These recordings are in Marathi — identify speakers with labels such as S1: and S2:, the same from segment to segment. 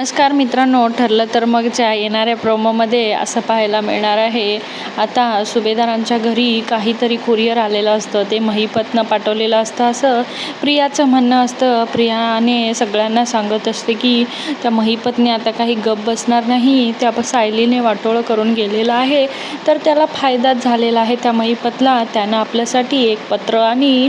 S1: नमस्कार मित्रांनो ठरलं तर मगच्या येणाऱ्या प्रोमोमध्ये असं पाहायला मिळणार आहे. आता सुभेदारांच्या घरी काहीतरी कुरिअर आलेलं असतं. ते महिपतनं पाठवलेलं असतं. असं प्रियाचं म्हणणं असतं. प्रियाने सगळ्यांना सांगत असते की त्या महिपतने आता काही गप बसणार नाही. त्या सायलीने वाटोळं करून गेलेलं आहे. तर त्याला फायदाच झालेला आहे त्या महिपतला. त्यानं आपल्यासाठी एक पत्र आणि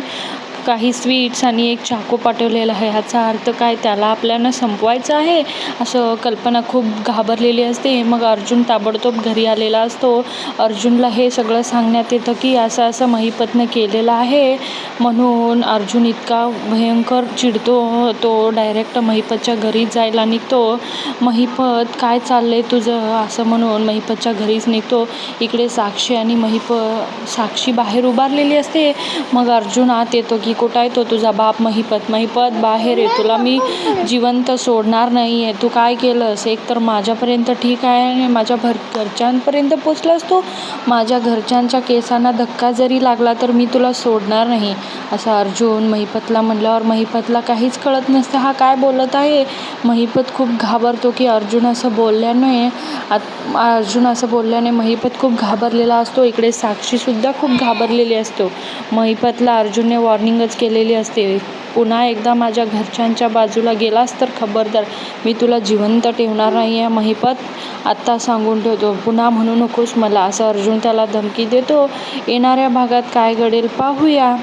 S1: काही स्वीट्स आणि एक चाकू पाठवलेला आहे. ह्याचा अर्थ काय? त्याला आपल्याला संपवायचं आहे. असं कल्पना खूप घाबरलेली असते. मग अर्जुन ताबडतोब घरी आलेला असतो. अर्जुनला हे सगळं सांगण्यात येतं की असं असं महिपतनं केलेलं आहे. म्हणून अर्जुन इतका भयंकर चिडतो. तो डायरेक्ट महिपतच्या घरी जायला निघतो. महिपत काय चाललं आहे तुझं? असं म्हणून महिपतच्या घरीच निघतो. इकडे साक्षी आणि महिप साक्षी बाहेर उभारलेली असते. मग अर्जुन आत येतो की कुठं आहे? तो तुझा बाप महिपत महिपत बाहेर आहे. तुला मी जिवंत सोडणार नाही आहे तू काय केलंस? एक तर माझ्यापर्यंत ठीक आहे आणि माझ्या भर घरच्यांपर्यंत पोचलास तू? माझ्या घरच्यांच्या केसांना धक्का जरी लागला तर मी तुला सोडणार नाही. असं अर्जुन महिपतला म्हणल्यावर महिपतला काहीच कळत नसतं. हा काय बोलत आहे? महिपत खूप घाबरतो की अर्जुन असं बोलल्याने आत अर्जुन असं बोलल्याने महिपत खूप घाबरलेला असतो. इकडे साक्षीसुद्धा खूप घाबरलेली असतो. महिपतला अर्जुनने वॉर्निंग वॉर्निंगच केलेली असते. पुन्हा एकदा माझ्या घरच्यांच्या बाजूला गेलास तर खबरदार. मी तुला जिवंत ठेवणार नाही आहे महिपत. आत्ता सांगून ठेवतो. पुन्हा म्हणू नकोस मला. असं अर्जुन त्याला धमकी देतो. येणाऱ्या भागात काय घडेल पाहूया.